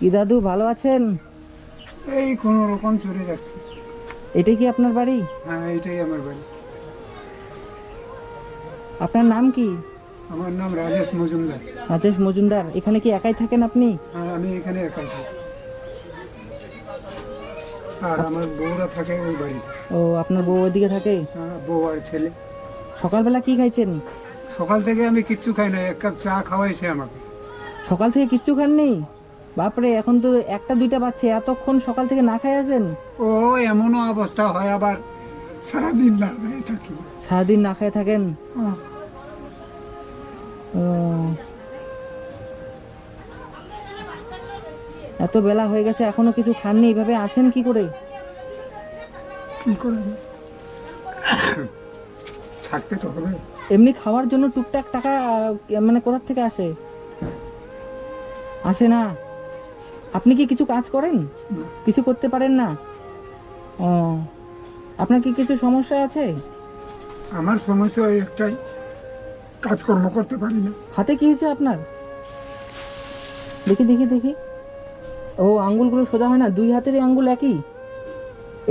কি দাদু ভালো আছেন? এই কোনো রকম চলে যাচ্ছে। এটাই কি আপনার বাড়ি? হ্যাঁ এইটাই আমার বাড়ি। আপনার নাম কি? আমার নাম রাজেশ মজুমদার। রাজেশ মজুমদার এখানে কি একাই থাকেন আপনি? হ্যাঁ আমি এখানে একাই থাকি। আর আমার বউরা থাকে ওই বাড়ি ও আপনার বউ ওইদিকে থাকে? হ্যাঁ, বউ আর ছেলে। সকালবেলা কি খাইছেন? সকাল থেকে আমি কিচ্ছু খাই না এক কাপ চা খাওয়াইছে আমাকে। সকাল থেকে কিচ্ছু খাননি? বাপরে এখন তো একটা দুইটা বাচ্চা এতক্ষণ সকাল থেকে না খাই আছেন? ও এমনও অবস্থা হয় আবার সারাদিন না খেয়ে থাকি। সারাদিন না খাই থাকেন? হ্যাঁ, ও। এত বেলা হয়ে গেছে এখনও কিছু খাননি এইভাবে আছেন কি করে? কি করে? থাকতে তো হবে। এমনি খাওয়ার জন্য টুকটাক টাকা মানে কোথা থেকে আসে? আসে না? আপনি কি কিছু কাজ করেন? কিছু করতে পারেন না? ও আপনার কি কিছু সমস্যা আছে? আমার সমস্যা ওই একটাই কাজকর্ম করতে পারি না। হাতে কি হয়েছে আপনার? দেখি দেখি দেখি। ও আঙ্গুলগুলো সোজা হয় না? দুই হাতেরই আঙ্গুল একই?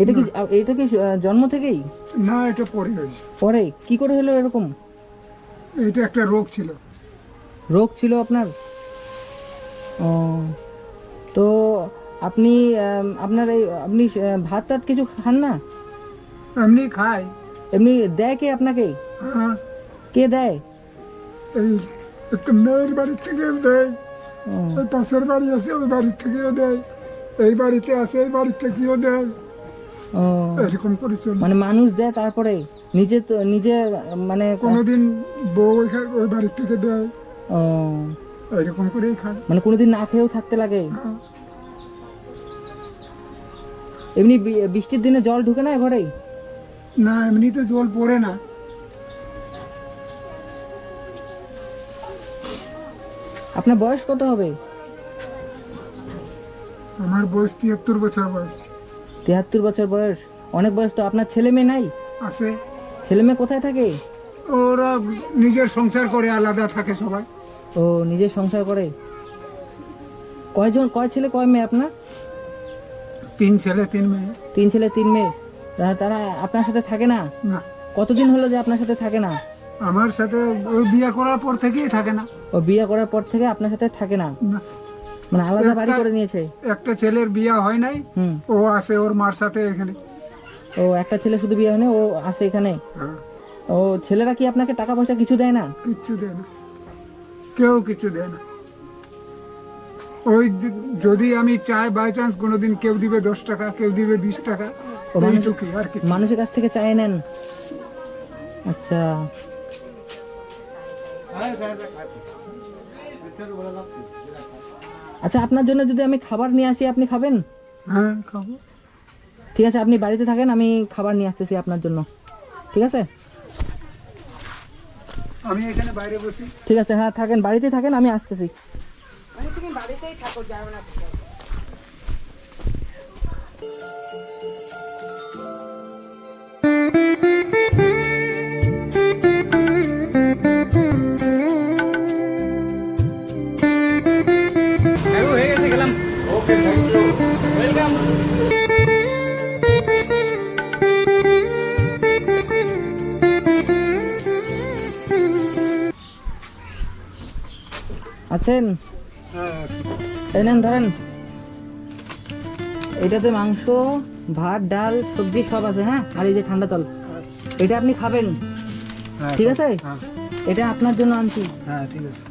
এটা কি এটা কি জন্ম থেকেই? না এটা পরে হয়েছে। পরে? কি করে হলো এরকম? এটা একটা রোগ ছিল। রোগ ছিল আপনার? ও আপনি আপনার এই আপনি ভাত টাত কিছু খান না? এমনি খাই। এমনি দেয় কে আপনাকে? হ্যাঁ। কে দেয়? এই একটা মেয়ের বাড়ি থেকে দেয়। ওই পাশের বাড়ি আছে ওই বাড়ির থেকেও দেয়। এই বাড়িতে আছে এই বাড়ির থেকেও দেয়। এরকম করে চলে। মানে মানুষ দেয় তারপরে? নিজে তো নিজে মানে কোনোদিন বউ ওই বাড়ির থেকে দেয়। এরকম করেই খায়। মানে কোনোদিন না খেয়েও থাকতে লাগে? হ্যাঁ। এমনি বৃষ্টির দিনে জল ঢুকে না ঘরে না এমনিতে জল পড়ে না। আপনার বয়স কত হবে? আমার বয়স তিয়াত্তর বছর বয়স। তিয়াত্তর বছর বয়স। অনেক বয়স তো আপনার ছেলে মেয়ে নাই? আছে। ছেলে মেয়ে কোথায় থাকে? ওরা নিজের সংসার করে আলাদা থাকে সবাই। ও নিজের সংসার করে। কয়জন কয় ছেলে কয় মেয়ে আপনার? তিন ছেলে তিন মেয়ে। তিন ছেলে তিন মেয়ে? তারা আপনার সাথে থাকে না? না। কতদিন হলো যে আপনার সাথে থাকে না? আমার সাথে ওই বিয়ে করার পর থেকেই থাকে না। ও বিয়ে করার পর থেকে আপনার সাথে থাকে না? না। মানে আলাদা বাড়ি করে নিয়েছে? একটা ছেলের বিয়ে হয় নাই। ও আসে ওর মার সাথে এখানে। ও একটা ছেলে শুধু বিয়ে হয়নি ও আসে এখানে? হ্যাঁ, ও ছেলেরা কি আপনাকে টাকা পয়সা কিছু দেয় না? কিচ্ছু দেয় না। কেউ কিছু দেয় না। ওই যদি আমি চাই বাই চান্স কোনোদিন কেউ দিবে দশ টাকা কেউ দিবে বিশ টাকা আর কিছু মানুষের কাছ থেকে চাই নেন। আচ্ছা। আচ্ছা আপনার জন্য যদি আমি খাবার নিয়ে আসি আপনি খাবেন? হ্যাঁ খাব। ঠিক আছে আপনি বাড়িতে থাকেন আমি খাবার নিয়ে আসতেছি আপনার জন্য। ঠিক আছে? আমি এখানে বাইরে বসি। ঠিক আছে হ্যাঁ থাকেন বাড়িতে থাকেন আমি আসতেছি। গেছে গেলাম। ওকে থ্যাংক আছেন? এই নেন ধরেন। এটাতে মাংস ভাত ডাল সবজি সব আছে হ্যাঁ? আর এই যে ঠান্ডা তল। আচ্ছা। এটা আপনি খাবেন। হ্যাঁ, ঠিক আছে? হ্যাঁ। এটা আপনার জন্য আনছি। হ্যাঁ ঠিক আছে।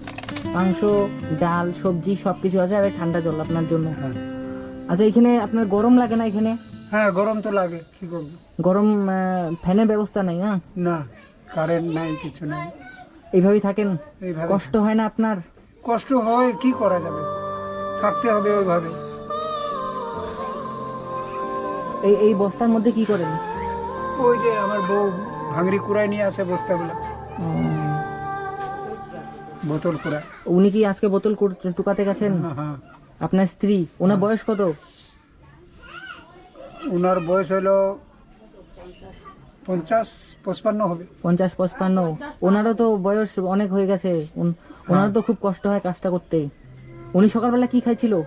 মাংস ডাল সবজি সবকিছু আছে আর এই ঠান্ডা জল আপনার জন্য। আচ্ছা এখানে আপনার গরম লাগে না এখানে? হ্যাঁ গরম তো লাগে কি করব? গরম ফ্যানের ব্যবস্থা নেই হ্যাঁ না কারেন্ট নাই কিছু নাই। এইভাবেই থাকেন? কষ্ট হয় না আপনার? কষ্ট হয় কি করা যাবে? থাকতে হবে ওইভাবে। এই এই বস্তার মধ্যে কি করেন? ওই যে আমার বউ ভাঙড়ি কুড়াই নিয়ে আসে বস্তাগুলো। বোতল কুড়াই উনি কি আজকে বোতল টুকাতে গেছেন? হ্যাঁ হ্যাঁ। আপনার স্ত্রী? ওনার বয়স কত? ওনার বয়স হলো পঞ্চাশ পঁচপান্ন হবে। পঞ্চাশ পঁচপান্ন। ওনারও তো বয়স অনেক হয়ে গেছে। ওনারও তো খুব কষ্ট হয় কাজটা করতে। উনি সকালবেলা কি খাইছিল?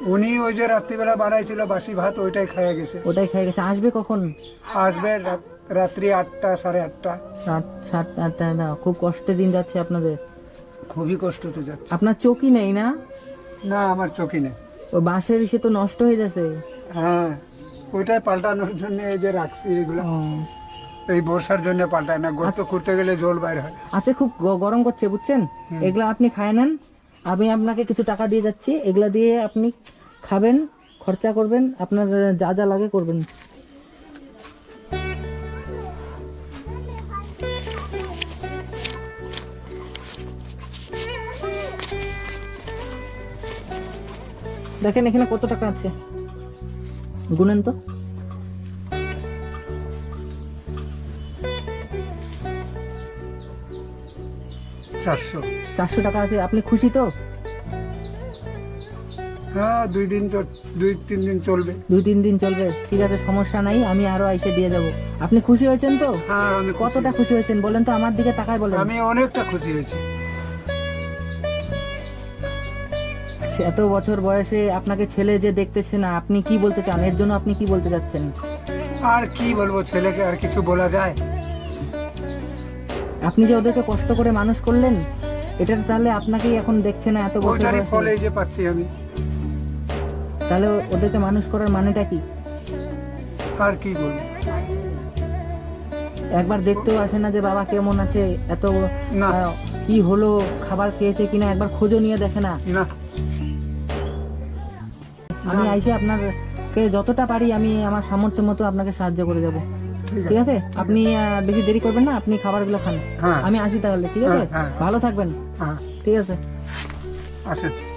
উনি ওই যে রাত্রিবেলা বানাইছিল বাসি ভাত ওইটাই খাইয়া গেছে। ওটাই গেছে। আসবে কখন? আসবে রাত- রাত্রি আটটা সাড়ে আটটা। সাত সাত আটটা না খুব কষ্টে দিন যাচ্ছে আপনাদের। খুবই কষ্টতে যাচ্ছে। আপনার চোখই নেই না? না আমার চোখই নেই। ওই বাঁশের ইসে তো নষ্ট হয়ে যাচ্ছে। হ্যাঁ। ওইটাই পাল্টানোর জন্য এই যে রাখছি এগুলো। এই বর্ষার জন্য পাল্টায় না গর্ত করতে গেলে জল বাইর হয়। আচ্ছা খুব গরম করছে বুঝছেন? এগুলা আপনি খায় নেন। আমি আপনাকে কিছু টাকা দিয়ে যাচ্ছি এগুলা দিয়ে আপনি খাবেন খরচা করবেন আপনার যা যা লাগে করবেন। দেখেন এখানে কত টাকা আছে। গুনেন তো। চারশো। চারশো টাকা আছে আপনি খুশি তো? হ্যাঁ দুই দিন দুই তিন দিন চলবে। দুই তিন দিন চলবে ঠিক আছে সমস্যা নাই আমি আরও দিয়ে যাব। আপনি খুশি হয়েছেন তো? হ্যাঁ আমি কতটা খুশি হয়েছেন বলেন তো আমার দিকে তাকায় বলেন। আমি অনেকটা খুশি হয়েছি। এত বছর বয়সে আপনাকে ছেলে যে দেখতেছে না আপনি কি বলতে চান? এর জন্য আপনি কি বলতে চাচ্ছেন আর কি বলব ছেলেকে আর কিছু বলা যায়? আপনি যে ওদেরকে কষ্ট করে মানুষ করলেন এটা তাহলে আপনাকেই এখন দেখছে না এত বছর ফলে বয়সে? যে পাচ্ছি আমি। তাহলে ওদেরকে মানুষ করার মানেটা কি? আর কি বলব? একবার দেখতেও আসে না যে বাবা কেমন আছে এত না। আহ, কি হলো খাবার খেয়েছে কিনা একবার খোঁজও নিয়ে দেখে না। না। আমি না। আপনার কে যতটা পারি আমি আমার সামর্থ্য মতো আপনাকে সাহায্য করে যাব। ঠিক আছে। আছে? আপনি বেশি দেরি করবেন না আপনি খাবারগুলো খান। হ্যাঁ। আমি আসি তাহলে ঠিক আছে? হ্যাঁ, হ্যাঁ, ভালো থাকবেন। হ্যাঁ। ঠিক আছে। আসেন।